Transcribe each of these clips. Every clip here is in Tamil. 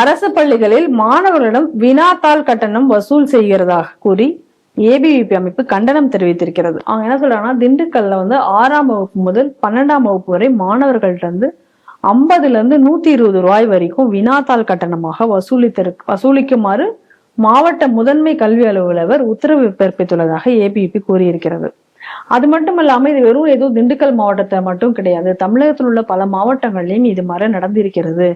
அரசு பள்ளிகளில் மாணவர்களிடம் வினாத்தாள் கட்டணம் வசூல் செய்கிறதாக கூறி ஏபிவிபி அமைப்பு கண்டனம் தெரிவித்திருக்கிறது. அவங்க என்ன சொல்றாங்கன்னா திண்டுக்கல்ல வந்து ஆறாம் வகுப்பு முதல் பன்னெண்டாம் வகுப்பு வரை மாணவர்கள்ட்ட இருந்து ஐம்பதுல இருந்து நூத்தி இருபது ரூபாய் வரைக்கும் வினாத்தாள் கட்டணமாக வசூலித்திரு வசூலிக்குமாறு மாவட்ட முதன்மை கல்வி அலுவலர் உத்தரவு பிறப்பித்துள்ளதாக ஏபிவிபி கூறியிருக்கிறது. அது மட்டும் இல்லாமல் இது வெறும் ஏதோ திண்டுக்கல் மாவட்டத்தை மட்டும் கிடையாது. தமிழகத்தில் உள்ள பல மாவட்டங்களிலும் இது மாதிரி நடந்திருக்கிறது.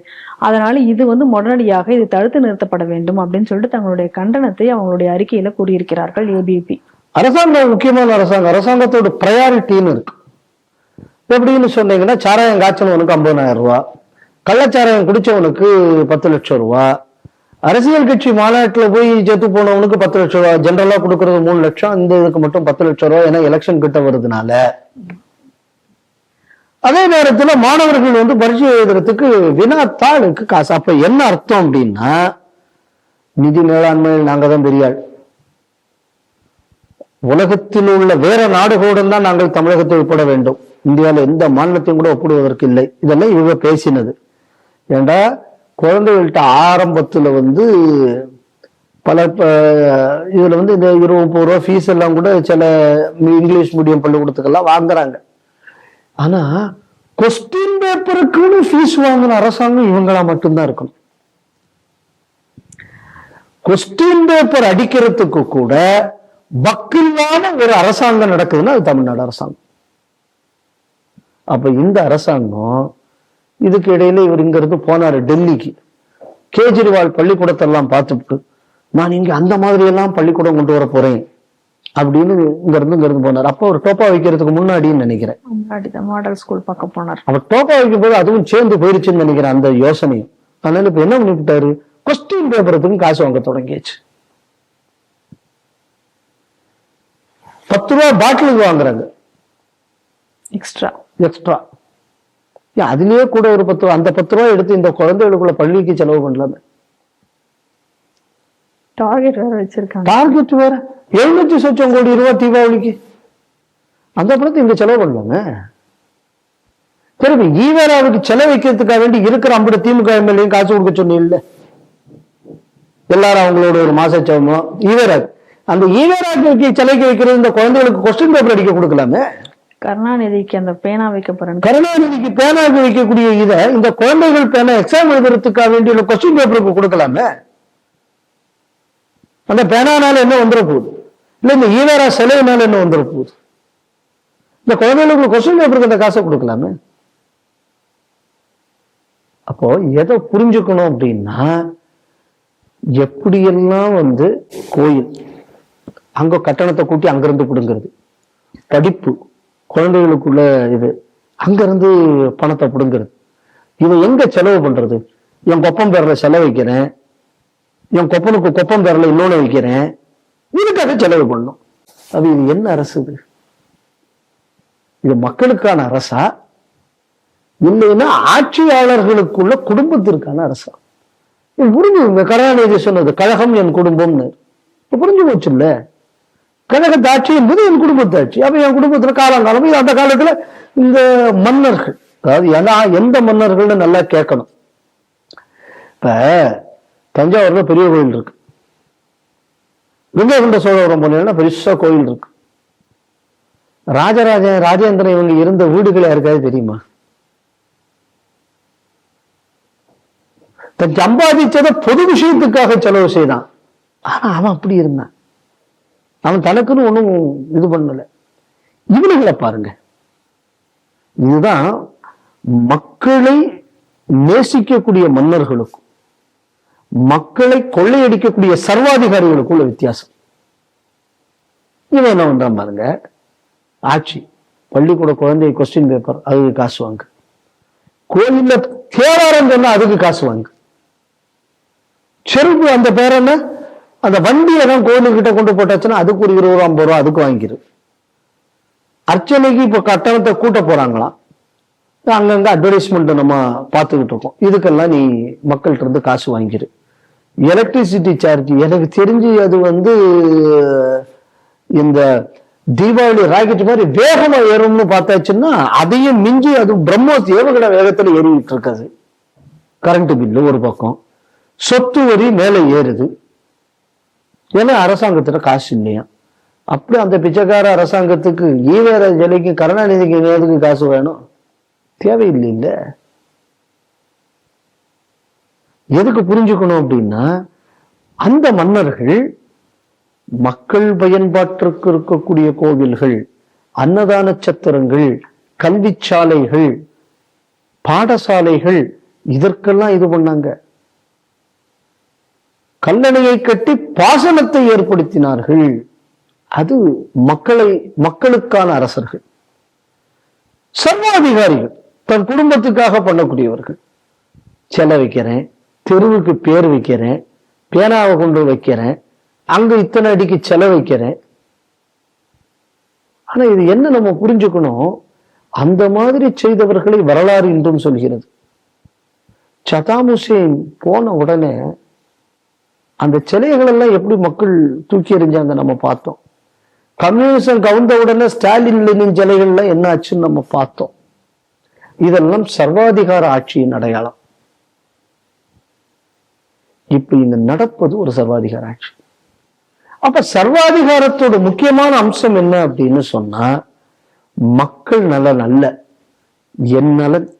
அதனால இது வந்து உடனடியாக இது தடுத்து நிறுத்தப்பட வேண்டும் அப்படின்னு சொல்லிட்டு தங்களுடைய கண்டனத்தை அவங்களுடைய அறிக்கையில கூறியிருக்கிறார்கள் ஏபிபி அரசாங்கம் முக்கியமான அரசாங்கம் அரசாங்கத்தோட ப்ரையாரிட்டின்னு இருக்கு. எப்படின்னு சொன்னீங்கன்னா சாராயம் காய்ச்சனவனுக்கு ஐம்பதாயிரம் ரூபா கள்ளச்சாராயம் குடிச்சவனுக்கு பத்து லட்சம் ரூபா அரசியல் கட்சி மாநாட்டில் போய் செத்து போனவனுக்கு பத்து லட்சம் ரூபா ஜென்ரலா கொடுக்கறது மூணு லட்சம் இந்த இதுக்கு மட்டும் பத்து லட்சம் ரூபா ஏன்னா எலெக்ஷன் கிட்ட வருதுனால அதே நேரத்துல மாணவர்கள் வந்து பரிசு எழுதுறதுக்கு வினாத்தாளுக்கு காசு. அப்ப என்ன அர்த்தம் அப்படின்னா நிதி மேலாண்மையில் நாங்க தான் பெரியாள். உலகத்தில் உள்ள வேற நாடுகளுடன் தான் நாங்கள் தமிழகத்தை ஒப்பிட வேண்டும். இந்தியாவில் எந்த மாநிலத்தையும் கூட ஒப்பிடுவதற்கு இல்லை. இதெல்லாம் இவங்க பேசினது. ஏண்டா குழந்தைகள்கிட்ட ஆரம்பத்துல வந்து பல இதில் இதுல வந்து இந்த இருபது முப்பது ரூபா ஃபீஸ் எல்லாம் கூட சில இங்கிலீஷ் மீடியம் பள்ளிக்கூடத்துக்கெல்லாம் வாங்குறாங்க. ஆனா கொஸ்டின் பேப்பருக்குன்னு ஃபீஸ் வாங்கின அரசாங்கம் இவங்களா மட்டும்தான் இருக்கணும். கொஸ்டின் பேப்பர் அடிக்கிறதுக்கு கூட வக்கில்லான ஒரு அரசாங்கம் நடக்குதுன்னா அது தமிழ்நாடு அரசாங்கம். அப்ப இந்த அரசாங்கம் இதுக்கு இடையில இவர் இங்க இருந்து போனாரு டெல்லிக்கு. கேஜ்ரிவால் பள்ளிக்கூடத்தெல்லாம் பார்த்துட்டு நான் இங்க அந்த மாதிரி எல்லாம் பள்ளிக்கூடம் கொண்டு வர போறேன். அப்படின்னு இங்க இருந்து இங்க இருந்து போனார். அப்போ ஒரு டோப்பா வைக்கிறதுக்கு முன்னாடின்னு நினைக்கிறேன். மாடல் ஸ்கூல் பார்க்க போனார். அவர் டோப்பா வைக்கும் போது அதுவும் சேர்ந்து போயிருச்சுன்னு நினைக்கிறேன் அந்த யோசனையும். அதனால இப்ப என்ன பண்ணிவிட்டாரு கொஸ்டின் பேப்பரத்துக்கும் காசு வாங்க தொடங்கியாச்சு. பத்து ரூபா பாட்டிலுக்கு வாங்குறாங்க. எக்ஸ்ட்ரா எக்ஸ்ட்ரா அதுலயே கூட ஒரு பத்து ரூபா அந்த பத்து ரூபா எடுத்து இந்த குழந்தைகளுக்குள்ள பள்ளிக்கு செலவு பண்ணலாமே. டார்கெட் வேற வச்சிருக்காங்க. டார்கெட் வேற. எழுநூத்தி சொச்சம் கோடி ரூபாய் தீபாவளிக்கு. அந்த பணத்தை இங்க செலவு பண்ணலாங்க திரும்பி ஈவேராவுக்கு செலவு வைக்கிறதுக்காக வேண்டி இருக்கிற ஐம்பது திமுக எம்எல்ஏயும் காசு கொடுக்க சொன்னீங்கல்ல எல்லாரும் அவங்களோட ஒரு மாசச்சவமோ ஈவேரா அந்த ஈவேராக்கு செலவுக்கு வைக்கிறது இந்த குழந்தைகளுக்கு கொஸ்டின் பேப்பர் அடிக்க கொடுக்கலாமே. கருணாநிதிக்கு அந்த பேனா வைக்க போறேன் கருணாநிதிக்கு பேனாவுக்கு வைக்கக்கூடிய இதை இந்த குழந்தைகள் பேனா எக்ஸாம் எழுதுறதுக்காக வேண்டிய கொஸ்டின் பேப்பருக்கு கொடுக்கலாமே? அந்த பேனானால என்ன வந்துட போகுது? இல்ல இந்த ஈவேரா சிலையினால என்ன வந்துட போகுது? இந்த குழந்தைகளுக்கு கொஸ்டின் பேப்பருக்கு அந்த காசை கொடுக்கலாமே? அப்போ எதை புரிஞ்சுக்கணும் அப்படின்னா எப்படியெல்லாம் வந்து கோயில் அங்க கட்டணத்தை கூட்டி அங்கிருந்து பிடுங்கிறது படிப்பு. குழந்தைகளுக்குள்ள இது. அங்கேருந்து பணத்தை பிடுங்கிறது. இதை எங்க செலவு பண்றது? என் கொப்பம் பேர்ல செலவு வைக்கிறேன். என் கொப்பனுக்கு கொப்பம் பேர்ல இன்னொன்று வைக்கிறேன். இதுக்காக செலவு பண்ணும். அது இது என்ன அரசு இது? இது மக்களுக்கான அரசா? இல்லைன்னா ஆட்சியாளர்களுக்குள்ள குடும்பத்திற்கான அரசா? இது புரிஞ்சுங்க கருணாநிதி சொன்னது கழகம் என் குடும்பம்னு. புரிஞ்சு புரிஞ்சு போச்சுல்ல? கழகத்து தாட்சி என்பது என் குடும்பத்தாட்சி. ஆட்சி என் குடும்பத்துல காலங்காலம். இது அந்த காலத்துல இந்த மன்னர்கள் அதாவது ஏன்னா எந்த மன்னர்கள்னு நல்லா கேட்கணும். இப்போ தஞ்சாவூர்ல பெரிய கோயில் இருக்கு. விஜயகுண்ட சோழபுரம் போனீங்கன்னா பெருசா கோயில் இருக்கு. ராஜராஜ ராஜேந்திரன் இவங்க இருந்த வீடுகள் யாருக்காவது தெரியுமா? தன் சம்பாதிச்சதை பொது விஷயத்துக்காக செலவு செய்தான். ஆனா அவன் அப்படி இருந்தான். அவன் தனக்குன்னு ஒன்றும் இது பண்ணல. இவனுங்களை பாருங்க. இதுதான் மக்களை நேசிக்கக்கூடிய மன்னர்களுக்கும் மக்களை கொள்ளையடிக்கக்கூடிய சர்வாதிகாரிகளுக்கும் உள்ள வித்தியாசம். இவன் என்ன பண்றான் பாருங்க? ஆட்சி. பள்ளிக்கூட குழந்தை கொஸ்டின் பேப்பர் அதுக்கு காசு வாங்கு. கோயில்ல தேவாரம் சொன்னா அதுக்கு காசு வாங்கு. செருப்பு அந்த பேர் என்ன? அந்த வண்டியை தான் கோயிலுக்கிட்ட கொண்டு போட்டாச்சுன்னா அதுக்கு ஒரு இருபது ரூபா ஐம்பது ரூபா அதுக்கு வாங்கிரு. அர்ச்சனைக்கு இப்போ கட்டணத்தை கூட்ட போறாங்களாம். அங்கங்க அட்வர்டைஸ்மெண்ட் நம்ம பார்த்துக்கிட்டு இருக்கோம். இதுக்கெல்லாம் நீ மக்கள்கிட்ட இருந்து காசு வாங்கிரு. எலக்ட்ரிசிட்டி சார்ஜ் எனக்கு தெரிஞ்சு அது வந்து இந்த தீபாவளி ராக்கெட் மாதிரி வேகமா ஏறும்னு பார்த்தாச்சுன்னா அதையும் மிஞ்சி அது பிரம்மோஸ் ஏவுகணை வேகத்துல ஏறிட்டு இருக்காது. கரண்ட் பில்லு ஒரு பக்கம். சொத்து வரி மேலே ஏறுது. ஏன்னா அரசாங்கத்துல காசு இல்லையா? அப்படி அந்த பிச்சைக்கார அரசாங்கத்துக்கு ஈவேர ஜலிக்கு கருணாநிதிக்கு எதுக்கு காசு வேணும்? தேவையில்லை இல்லை எதுக்கு புரிஞ்சுக்கணும் அப்படின்னா அந்த மன்னர்கள் மக்கள் பயன்பாட்டிற்கு இருக்கக்கூடிய கோவில்கள் அன்னதான சத்திரங்கள் கல்வி சாலைகள் பாடசாலைகள் இதற்கெல்லாம் இது பண்ணாங்க. கல்லணையை கட்டி பாசனத்தை ஏற்படுத்தினார்கள். அது மக்களை மக்களுக்கான அரசர்கள். சர்வாதிகாரிகள் தன் குடும்பத்துக்காக பண்ணக்கூடியவர்கள். செல வைக்கிறேன் தெருவுக்கு பேர் வைக்கிறேன் பேனாவை கொண்டு வைக்கிறேன் அங்க இத்தனை அடிக்கு செல வைக்கிறேன். ஆனா இது என்ன நம்ம புரிஞ்சுக்கணும்? அந்த மாதிரி செய்தவர்களை வரலாறு என்றும் சொல்கிறது. சதாம் ஹுசேன் போன உடனே அந்த சிலைகள் எல்லாம் எப்படி மக்கள் தூக்கி எறிஞ்சாங்க நம்ம பார்த்தோம். கம்யூனிசம் கவுந்த உடனே ஸ்டாலின் லெனின் சிலைகள்லாம் என்ன ஆச்சுன்னு நம்ம பார்த்தோம். இதெல்லாம் சர்வாதிகார ஆட்சியின் அடையாளம். இப்ப இங்க நடப்பது ஒரு சர்வாதிகார ஆட்சி. அப்ப சர்வாதிகாரத்தோட முக்கியமான அம்சம் என்ன அப்படின்னு சொன்னா மக்கள் நலன் அல்ல. என் நலன்.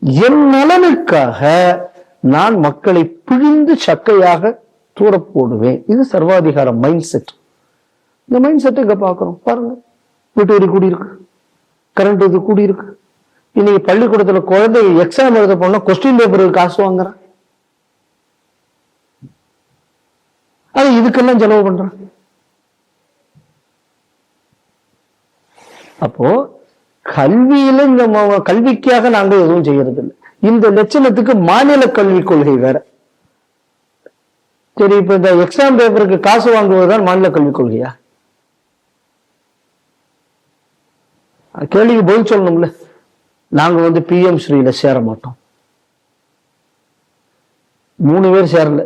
என் நலனுக்காக நான் மக்களை பிழிந்து சக்கையாக தூர போடுவேன் இது சர்வாதிகார மைண்ட் செட் இந்த மைண்ட் செட் இங்க பாக்குறோம் பாருங்க. வீட்டு வரி கூடியிருக்கு. கரண்ட் இது கூடி இருக்கு இன்னைக்கு பள்ளிக்கூடத்துல குழந்தை எக்ஸாம் எழுத போனால் கொஸ்டின் பேப்பருக்கு காசு வாங்குறான் அது இதுக்கெல்லாம் செலவு பண்றான் அப்போ கல்வியில இந்த கல்விக்காக நாங்க எதுவும் செய்யறது இல்லை இந்த லட்சணத்துக்கு மாநில கல்விக் கொள்கை வேற. சரி இப்ப இந்த எக்ஸாம் பேப்பருக்கு காசு வாங்குவதுதான் மாநில கல்விக் கொள்கையா? கேள்விக்கு பதில் சொல்லணும்ல. நாங்க வந்து பிஎம் ஸ்ரீல சேர மாட்டோம். மூணு பேர் சேரல.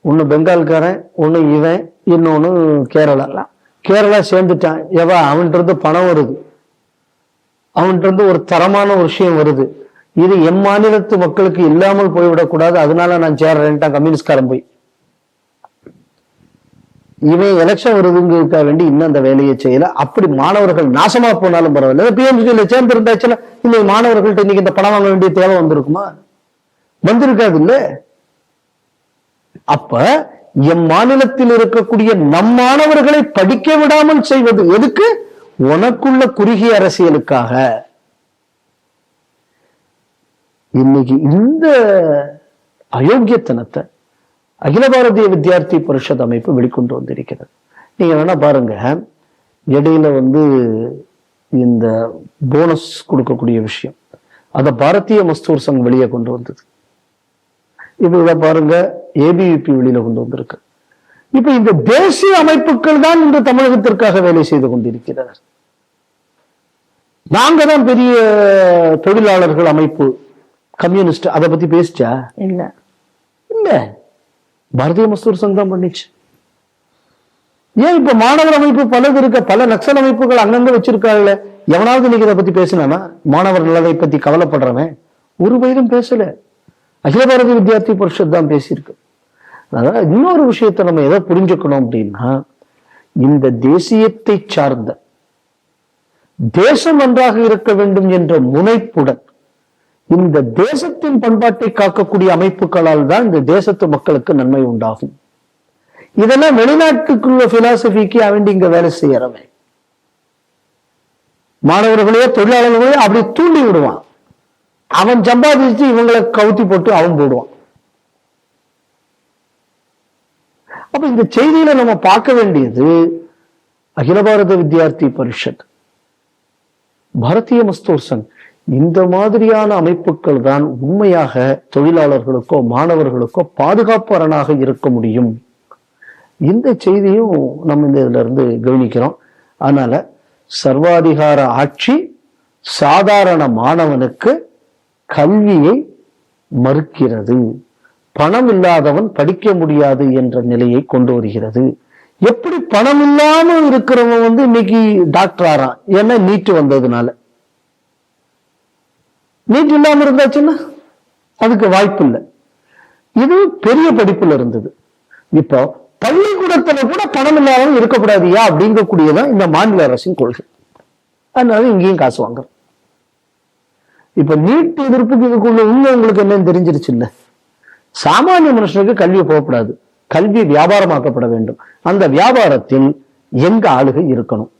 ஒன்னு பெங்கால்காரன் ஒன்று இவன் இன்னொன்னு கேரளா. கேரளா சேர்ந்துட்டான். எவா அவன்கிட்ட இருந்து பணம் வருது. அவன்கிட்ட இருந்து ஒரு தரமான ஒரு விஷயம் வருது. இது என் மாநிலத்து மக்களுக்கு இல்லாமல் போய்விடக்கூடாது. அதனால நான் சேர்றேன்ட்டான். கம்யூனிஸ்ட்காரன் போய். இவன் எலெக்ஷன் வருதுங்கிறதுக்காக வேண்டி இன்னும் அந்த வேலையை செய்யல. அப்படி மாணவர்கள் நாசமா போனாலும் பரவாயில்ல. பிஎம்சியில சேர்ந்து இருந்தாச்சுன்னா இன்னைக்கு மாணவர்கள்ட்ட இன்னைக்கு இந்த பணம் வாங்க வேண்டிய தேவை வந்திருக்குமா? வந்திருக்காது இல்ல அப்ப எம் மாநிலத்தில் இருக்கக்கூடிய நம் மாணவர்களை படிக்க விடாமல் செய்வது எதுக்கு? உனக்குள்ள குறுகிய அரசியலுக்காக. இன்னைக்கு இந்த அயோக்கியத்தனத்தை அகில பாரதிய வித்யார்த்தி பரிஷத் அமைப்பு வெளிக்கொண்டு வந்திருக்கிறது. நீங்க வேணா பாருங்க. இடையில வந்து இந்த போனஸ் கொடுக்கக்கூடிய விஷயம். அத பாரதிய மஸ்தூர் சங் வெளியே கொண்டு வந்தது. இப்ப இதை பாருங்க. ஏபிவிபி வெளியில கொண்டு வந்திருக்கு. இப்ப இந்த தேசிய அமைப்புகள் தான் இந்த தமிழகத்திற்காக வேலை செய்து கொண்டிருக்கிறார் நாங்க தான் பெரிய தொழிலாளர்கள் அமைப்பு கம்யூனிஸ்ட் அதை பத்தி பேசிச்சா? இல்ல. இல்ல. பாரதிய மஸ்தூர் சங்கம் தான் பண்ணிச்சு. ஏன் இப்ப மாணவர் அமைப்பு பலது இருக்க பல நக்சல் அமைப்புகள் அங்கங்க வச்சிருக்காங்கல்ல? எவனாவது நீங்க இதை பத்தி பேசினானா மாணவர் நலனை பத்தி கவலைப்படுறவன் ஒரு வயதும் பேசல. அகில பாரதிய வித்யார்த்தி பரிஷத் தான் பேசியிருக்கு. அதாவது இன்னொரு விஷயத்தை நம்ம எதை புரிஞ்சுக்கணும் அப்படின்னா இந்த தேசியத்தை சார்ந்த தேசம் நன்றாக இருக்க வேண்டும் என்ற முனைப்புடன் இந்த தேசத்தின் பண்பாட்டை காக்கக்கூடிய அமைப்புகளால் தான் இந்த தேசத்து மக்களுக்கு நன்மை உண்டாகும். இதெல்லாம் வெளிநாட்டுக்குள்ள பிலாசபிக்கு அவன் இங்க வேலை செய்யறவன். மாணவர்களையோ தொழிலாளர்களையோ அப்படி தூண்டி விடுவான். அவன் சம்பாதிச்சு இவங்களை கவுத்தி போட்டு அவன் போடுவான். அப்ப இந்த செய்தியில நம்ம பார்க்க வேண்டியது அகில பாரத வித்யார்த்தி பரிஷத். பாரதிய மஸ்தூர் இந்த மாதிரியான அமைப்புகள் தான் உண்மையாக தொழிலாளர்களுக்கோ மாணவர்களுக்கோ பாதுகாப்பு அரணாக இருக்க முடியும். இந்த செய்தியும் நம்ம இந்த இதுல இருந்து கவனிக்கிறோம். அதனால சர்வாதிகார ஆட்சி சாதாரண மாணவனுக்கு கல்வியை மறுக்கிறது. பணம் இல்லாதவன் படிக்க முடியாது என்ற நிலையை கொண்டு வருகிறது. எப்படி பணம் இல்லாம இருக்கிறவன் வந்து இன்னைக்கு டாக்டர் ஆறான்? ஏன்னா நீட்டு வந்ததுனால. நீட் இல்லாம இருந்தாச்சுன்னா அதுக்கு வாய்ப்பு இல்லை இது பெரிய படிப்புல இருந்தது. இப்போ பள்ளிக்கூடத்துல கூட பணம் இல்லாமல் இருக்கக்கூடாதியா அப்படிங்கக்கூடியதான் இந்த மாநில அரசின் கொள்கை. அதனால இங்கேயும் காசு வாங்குறோம். இப்ப நீட் எதிர்ப்புக்கு இதுக்குள்ள உண்மை உங்களுக்கு என்னன்னு தெரிஞ்சிருச்சு இல்ல? சாமானிய மனுஷனுக்கு கல்வி போகக்கூடாது. கல்வி வியாபாரமாக்கப்பட வேண்டும். அந்த வியாபாரத்தில் எங்க ஆளுகை இருக்கணும்?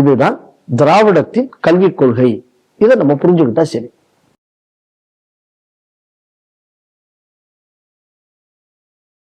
இதுதான் திராவிடத்தின் கல்விக் கொள்கை. இதை நம்ம புரிஞ்சுக்கிட்டா சரி.